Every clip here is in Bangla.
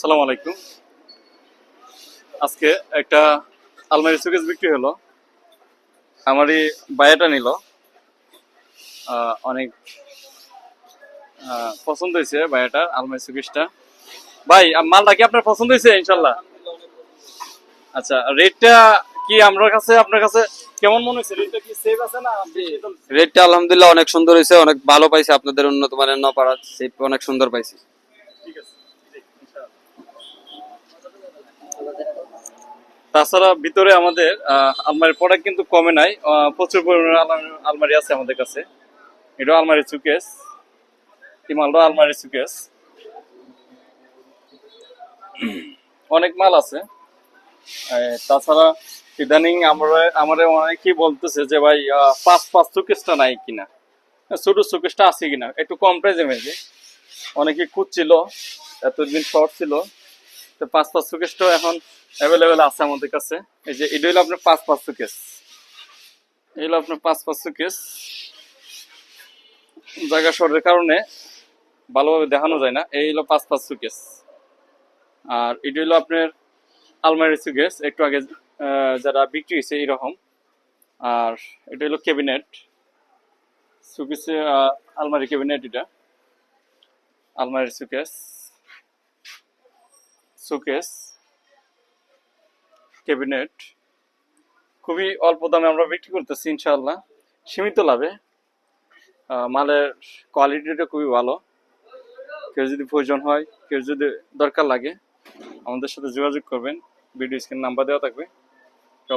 সালাম আলাইকুম। আজকে একটা আলমারি সুকেস বিক্রি হলো। আমারই বায়াটা নিল। অনেক পছন্দ হয়েছে বায়াটার আলমারি সুকেসটা ভাই মালটা কি আপনার পছন্দ হয়েছে ইনশাল্লাহ? আচ্ছা রেটটা কি আমার কাছে আপনার কাছে কেমন মনে হচ্ছে? রেটটা কি সেভ আছে না রেটটা আলহামদুলিল্লাহ অনেক সুন্দর হয়েছে অনেক ভালো পাইছে। আপনাদের উন্নত মানের নপাড়া সেপ অনেক সুন্দর পাইছি। ঠিক আছে ঠিক, ইনশাআল্লাহ। তাছাড়া ভিতরে আমাদের আলমারির প্রোডাক্ট কিন্তু কমে নাই। প্রচুর পরিমাণে আলমারি- আছে আমাদের কাছে। এটা আলমারি সুকেস হিমালটা আলমারি সুকেস অনেক মাল আছে। তাছাড়া ইদানিং আমরা, আমাদের অনেকেই বলতেছে যে ভাই পাঁচ পাঁচ সুকেসটা নাই কিনা। ছোট সুকেসটা আছে কিনা? একটু কম প্রাইজে মেয়েছে অনেকে খুঁজছিল, এতদিন শর্ট ছিল। তো পাঁচ পাঁচ সুকেসটা এখন অ্যাভেলেবেল আছে আমাদের কাছে। এই যে, এটা হলো আপনার পাঁচ পাঁচ কেস এই হলো আপনার পাঁচ পাঁচ সুকেস জায়গা শর্টের কারণে ভালোভাবে দেখানো যায় না। এই হলো পাঁচ পাঁচ কেস আর এটা হলো আপনার আলমারি সুকেস একটু আগে যারা বিক্রি হয়েছে এইরকম। আর এটা হলো ক্যাবিনেট সুকেসে আলমারি ক্যাবিনেট এটা। আলমারি সুকেস সুকেস ক্যাবিনেট, খুবই অল্প দামে আমরা বিক্রি করতেছি ইনশাল্লাহ সীমিত লাভে। মালের কোয়ালিটিটা খুবই ভালো। কেউ যদি প্রয়োজন হয়, কেউ যদি দরকার লাগে, আমাদের সাথে যোগাযোগ করবেন। ভিডিও স্ক্রিন নাম্বার দেওয়া থাকবে।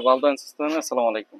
ভালো থাকেন আসসালামু আলাইকুম।